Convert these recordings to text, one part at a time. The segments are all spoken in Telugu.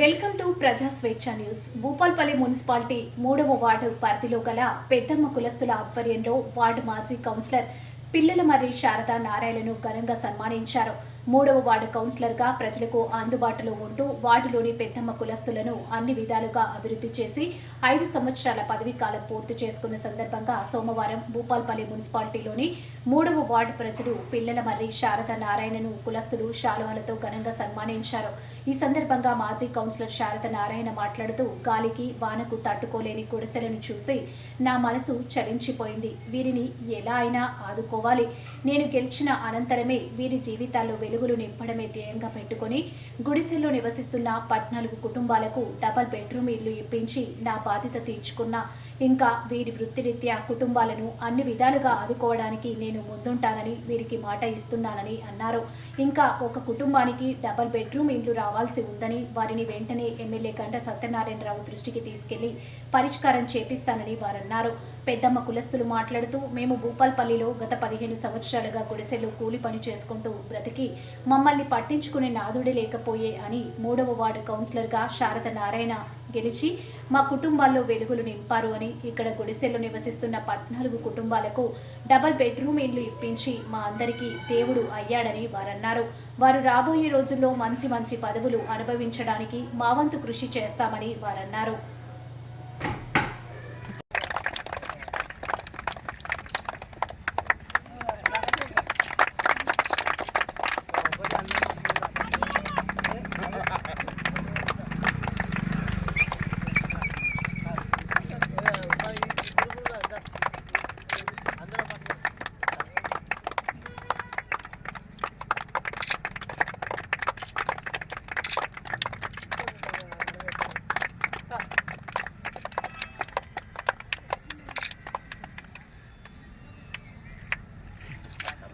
Welcome to Praja Swechha news. Bhupalpalli municipality మూడవ వార్డు పరిధిలో గల పెద్దమ్మ కులస్తుల ఆధ్వర్యంలో వార్డు మాజీ కౌన్సిలర్ పిల్లల మర్రి శారదా నారాయణను ఘనంగా సన్మానించారు. మూడవ వార్డు కౌన్సిలర్గా ప్రజలకు అందుబాటులో ఉంటూ వార్డులోని పెద్దమ్మ కులస్తులను అన్ని విధాలుగా అభివృద్ధి చేసి ఐదు సంవత్సరాల పదవీ కాలం పూర్తి చేసుకున్న సందర్భంగా సోమవారం భూపాల్పల్లి మున్సిపాలిటీలోని మూడవ వార్డు ప్రజలు పిల్లల మర్రి శారద నారాయణను కులస్తులు శాలువాలతో ఘనంగా సన్మానించారు. ఈ సందర్భంగా మాజీ కౌన్సిలర్ శారద నారాయణ మాట్లాడుతూ గాలికి వానకు తట్టుకోలేని గుడిసెలను చూసి నా మనసు చలించిపోయింది. వీరిని ఎలా అయినా ఆదుకో ఆదుకోవాలి నేను గెలిచిన అనంతరమే వీరి జీవితాల్లో వెలుగులు నింపడమే ధ్యేయంగా పెట్టుకొని గుడిసెల్లో నివసిస్తున్న పద్నాలుగు కుటుంబాలకు డబల్ బెడ్రూమ్ ఇల్లు ఇప్పించి నా బాధ్యత తీర్చుకున్న. ఇంకా వీరి వృత్తిరీత్యా కుటుంబాలను అన్ని విధాలుగా ఆదుకోవడానికి నేను ముందుంటానని వీరికి మాట ఇస్తున్నానని అన్నారు. ఇంకా ఒక కుటుంబానికి డబల్ బెడ్రూమ్ ఇల్లు రావాల్సి ఉందని వారిని వెంటనే ఎమ్మెల్యే గంట సత్యనారాయణరావు దృష్టికి తీసుకెళ్ళి పరిష్కారం చేపిస్తానని వారన్నారు. పెద్దమ్మ కులస్తులు మాట్లాడుతూ మేము భూపాల్పల్లిలో గత పదిహేను సంవత్సరాలుగా గుడిసెలు కూలి పని చేసుకుంటూ బ్రతికి మమ్మల్ని పట్టించుకునే నాదుడే లేకపోయే అని మూడవ వార్డు కౌన్సిలర్గా శారద నారాయణ గెలిచి మా కుటుంబాల్లో వెలుగులు నింపారు అని ఇక్కడ గుడిసెల్లో నివసిస్తున్న పద్నాలుగు కుటుంబాలకు డబల్ బెడ్రూమ్ ఇండ్లు ఇప్పించి మా అందరికీ దేవుడు అయ్యాడని వారన్నారు. వారు రాబోయే రోజుల్లో మంచి మంచి పదవులు అనుభవించడానికి మా వంతు కృషి చేస్తామని వారన్నారు.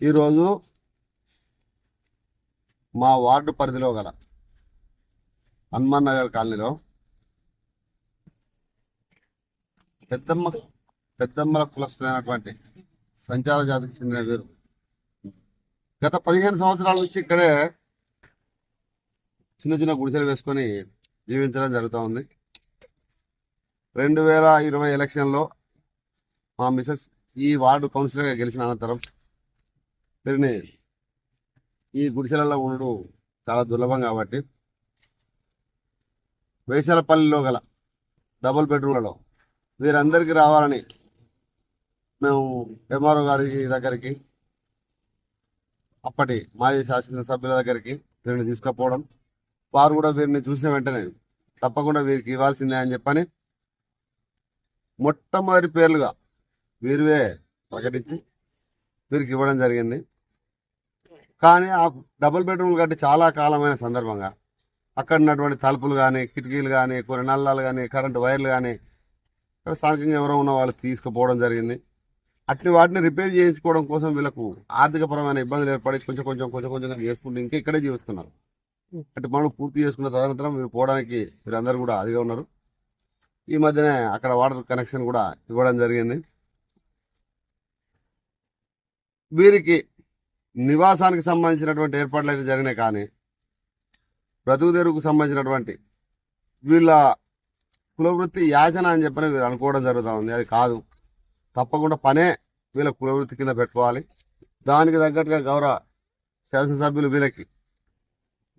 ఈరోజు మా వార్డు పరిధిలో గల హనుమాన్ నగర్ కాలనీలో పెద్దమ్మ పెద్దమ్మల కులస్తులైనటువంటి సంచార జాతికి చెందిన వీరు. గత పదిహేను సంవత్సరాల నుంచి ఇక్కడే చిన్న చిన్న గుడిసెలు వేసుకొని జీవించడం జరుగుతూ ఉంది. రెండు వేల ఇరవై ఎలక్షన్లో మా మిసెస్ ఈ వార్డు కౌన్సిలర్గా గెలిచిన అనంతరం వీరిని ఈ గుడిసెలలో ఉండడం చాలా దుర్లభం కాబట్టి వేసాలపల్లిలో గల డబుల్ బెడ్రూమ్లలో వీరందరికీ రావాలని మేము ఎంఆర్ఓ గారి దగ్గరికి అప్పటి మాజీ శాసనసభ్యుల దగ్గరికి వీరిని తీసుకుపోవడం వారు కూడా వీరిని చూసిన వెంటనే తప్పకుండా వీరికి ఇవ్వాల్సిందే అని చెప్పని మొట్టమొదటి పేర్లుగా వీరివే ప్రకటించి వీరికి ఇవ్వడం జరిగింది. కానీ ఆ డబుల్ బెడ్రూమ్ కట్టి చాలా కాలమైన సందర్భంగా అక్కడ ఉన్నటువంటి తలుపులు కానీ కిటికీలు కానీ కొన్ని నల్లాలు కానీ కరెంటు వైర్లు కానీ ఇక్కడ స్థానికంగా ఎవరో ఉన్న వాళ్ళు తీసుకుపోవడం జరిగింది. అట్టి వాటిని రిపేర్ చేయించుకోవడం కోసం వీళ్ళకు ఆర్థికపరమైన ఇబ్బందులు ఏర్పడి కొంచెం కొంచెం కొంచెం కొంచెం చేసుకుంటూ ఇంకా ఇక్కడే జీవిస్తున్నారు. అటు పనులు పూర్తి చేసుకున్న తదనంతరం మీరు పోవడానికి మీరందరూ కూడా అదిగా ఉన్నారు. ఈ మధ్యనే అక్కడ వాటర్ కనెక్షన్ కూడా ఇవ్వడం జరిగింది. వీరికి నివాసానికి సంబంధించినటువంటి ఏర్పాట్లు అయితే జరిగినాయి కానీ బ్రతుకు సంబంధించినటువంటి వీళ్ళ కులవృత్తి యాచన అని చెప్పని వీరు అనుకోవడం జరుగుతూ ఉంది. అది కాదు. తప్పకుండా పనే వీళ్ళ కులవృత్తి కింద పెట్టుకోవాలి. దానికి తగ్గట్టుగా గౌరవ శాసనసభ్యులు వీళ్ళకి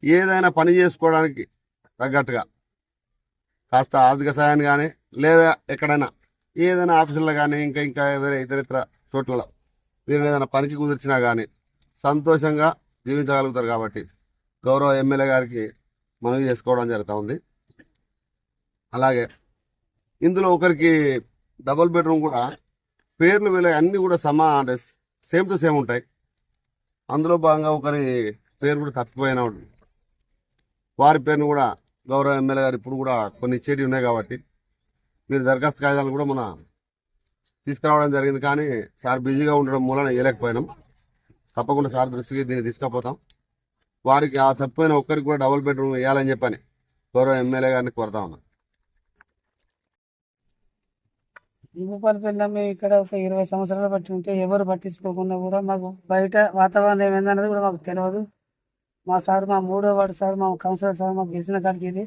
ఏదైనా పని చేసుకోవడానికి తగ్గట్టుగా కాస్త ఆర్థిక సాయాన్ని కానీ లేదా ఎక్కడైనా ఏదైనా ఆఫీసుల్లో కానీ ఇంకా ఇంకా వేరే ఇతర ఇతర చోట్లలో వీరిని ఏదైనా పనికి కుదిర్చినా కానీ సంతోషంగా జీవించగలుగుతారు కాబట్టి గౌరవ ఎమ్మెల్యే గారికి మనవి చేసుకోవడం జరుగుతూ ఉంది. అలాగే ఇందులో ఒకరికి డబుల్ బెడ్రూమ్ కూడా పేర్లు వీళ్ళ అన్నీ కూడా సమా అంటే సేమ్ టు సేమ్ ఉంటాయి. అందులో భాగంగా ఒకరి పేరు కూడా తప్పిపోయినా ఉంటుంది వారి పేరును కూడా గౌరవ ఎమ్మెల్యే గారు ఇప్పుడు కూడా కొన్ని ఇచ్చేటివి ఉన్నాయి కాబట్టి మీరు దరఖాస్తు కాగితాలు కూడా మన తీసుకురావడం జరిగింది కానీ సార్ బిజీగా ఉండడం మూలన వేయలేకపోయినాం. తప్పకుండా సార్ దృష్టికి దీన్ని తీసుకుపోతాం. వారికి ఆ తప్పిపోయిన ఒక్కరికి కూడా డబుల్ బెడ్రూమ్ వేయాలని చెప్పని గౌరవ ఎమ్మెల్యే గారిని కోరుతా ఉన్నాం. భూపాలపల్లి మేము ఇక్కడ ఒక ఇరవై సంవత్సరాలు బట్టి ఉంటే ఎవరు పట్టించుకోకుండా కూడా మాకు బయట వాతావరణం ఏమైందన్నది కూడా మాకు తెలియదు మా సార్ మా మూడో వాడు సార్ మా కౌన్సిలర్ సార్ మాకు గెలిచిన కాడికి ఇది.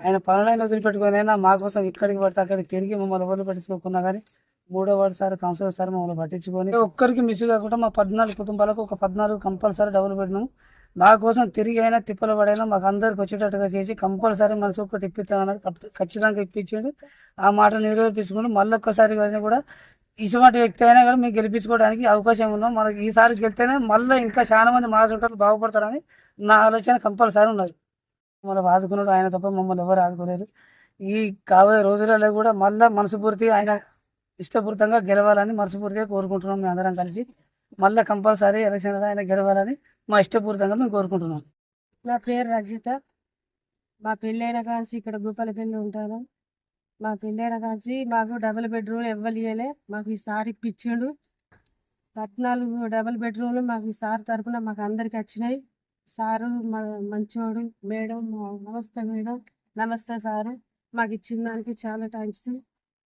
ఆయన పనులైన వదిలిపెట్టుకొని అయినా మా కోసం ఇక్కడికి పడితే అక్కడికి తిరిగి మమ్మల్ని ఎవరు పట్టించుకోకున్నా కానీ మూడవసారి సార్ కౌన్సిలర్ సార్ మమ్మల్ని పట్టించుకొని ఒక్కరికి మిస్ కాకుండా మా పద్నాలుగు కుటుంబాలకు ఒక పద్నాలుగు కంపల్సరీ డబ్బులు పెట్టినాము మా కోసం తిరిగి అయినా తిప్పలు పడైనా మాకు అందరికి వచ్చేటట్టుగా చేసి కంపల్సరీ మనసు ఒకటి ఇప్పిస్తామన్నాడు ఖచ్చితంగా ఇప్పించాడు. ఆ మాట నిరూపించుకుని మళ్ళీ ఒక్కసారి అయినా కూడా ఇటువంటి వ్యక్తి అయినా కూడా మీకు గెలిపించుకోవడానికి అవకాశం ఉన్నాం. మనకి ఈసారి గెలితేనే మళ్ళీ ఇంకా చాలా మంది మా బాగుపడతారని నా ఆలోచన కంపల్సరీ ఉన్నది. మమ్మల్ని ఆదుకున్నాడు ఆయన తప్ప మమ్మల్ని ఎవరు ఆదుకోలేరు ఈ కాబోయే రోజులలో కూడా మళ్ళీ మనస్ఫూర్తిగా ఆయన ఇష్టపూర్తంగా గెలవాలని మనస్ఫూర్తిగా కోరుకుంటున్నాం మేము అందరం కలిసి. మళ్ళీ కంపల్సరీ ఎలక్షన్లో ఆయన గెలవాలని మా ఇష్టపూర్తంగా మేము కోరుకుంటున్నాం. నా పేరు రజిత. మా పెళ్ళైన కాంచి ఇక్కడ గోపాలపల్లి ఉంటాను. మా పెళ్ళైన కాంచి మాకు డబుల్ బెడ్రూమ్ ఇవ్వలేలే మాకు ఈ సార్ పద్నాలుగు డబుల్ బెడ్రూమ్లు మాకు ఈ సార్ తరపున మాకు అందరికి వచ్చినాయి. సారు మా మంచోడు మేడం నమస్తే మేడం. నమస్తే సారు. మాకు ఇచ్చిన దానికి చాలా థ్యాంక్స్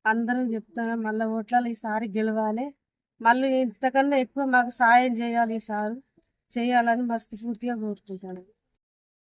అందరం చెప్తాను మళ్ళీ ఓట్లలో ఈ సారి గెలవాలి. మళ్ళీ ఇంతకన్నా ఎక్కువ మాకు సాయం చేయాలి ఈ సారు. చేయాలని మస్తు స్ఫూర్తిగా కోరుకుంటాను